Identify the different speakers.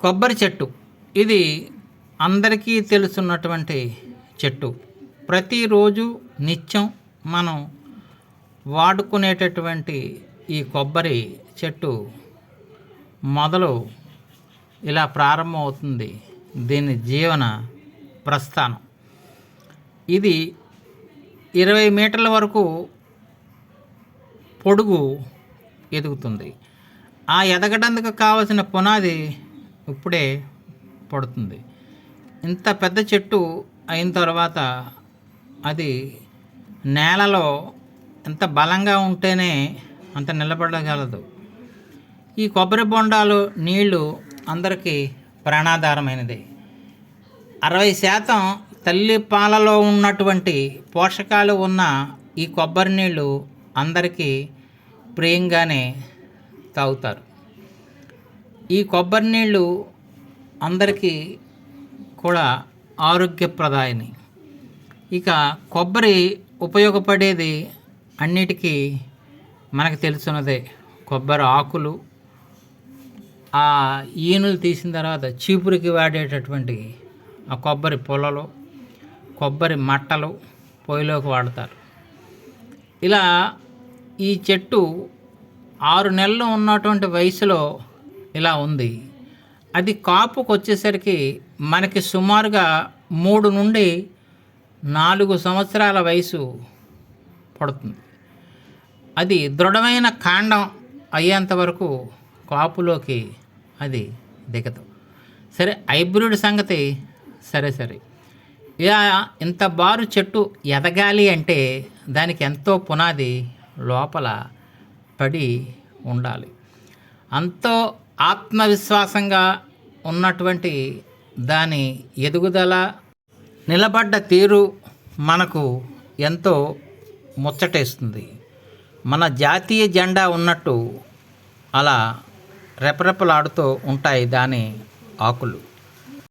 Speaker 1: కొబ్బరి చెట్టు. ఇది అందరికీ తెలుసున్నటువంటి చెట్టు. ప్రతిరోజు నిత్యం మనం వాడుకునేటటువంటి ఈ కొబ్బరి చెట్టు మొదలు ఇలా ప్రారంభమవుతుంది. దీని జీవన ప్రస్థానం. ఇది ఇరవై మీటర్ల వరకు పొడుగు ఎదుగుతుంది. ఆ ఎదగడానికి కావలసిన పునాది ఇప్పుడే పడుతుంది. ఇంత పెద్ద చెట్టు అయిన తర్వాత అది నేలలో ఎంత బలంగా ఉంటేనే అంత నిలబడగలదు. ఈ కొబ్బరి బొండాలు నీళ్ళు అందరికీ ప్రాణాధారమైనది. అరవై శాతం తల్లి పాలలో ఉన్నటువంటి పోషకాలు ఉన్న ఈ కొబ్బరి నీళ్ళు అందరికీ ప్రియంగానే తాగుతారు. ఈ కొబ్బరి నీళ్ళు అందరికీ కూడా ఆరోగ్యప్రదాయని. ఇక కొబ్బరి ఉపయోగపడేది అన్నిటికీ మనకు తెలుసున్నదే. కొబ్బరి ఆకులు ఆ ఈనులు తీసిన తర్వాత చీపురికి వాడేటటువంటి ఆ కొబ్బరి పొలలు కొబ్బరి మట్టలు పొయ్యిలోకి వాడతారు. ఇలా ఈ చెట్టు ఆరు నెలలు ఉన్నటువంటి వయసులో ఇలా ఉంది. అది కాపుకు వచ్చేసరికి మనకి సుమారుగా మూడు నుండి నాలుగు సంవత్సరాల వయసు పడుతుంది. అది దృఢమైన కాండం అయ్యేంత వరకు కాపులోకి అది దిగదు. సరే హైబ్రిడ్ సంగతి సరే సరే. ఇలా ఇంత బారు చెట్టు ఎదగాలి అంటే దానికి ఎంతో పునాది లోపల పడి ఉండాలి. అంతో ఆత్మవిశ్వాసంగా ఉన్నటువంటి దాని ఎదుగుదల నిలబడ్డ తీరు మనకు ఎంతో ముచ్చటేస్తుంది. మన జాతీయ జెండా ఉన్నట్టు అలా రెపరెపలాడుతూ ఉంటాయి దాని ఆకులు.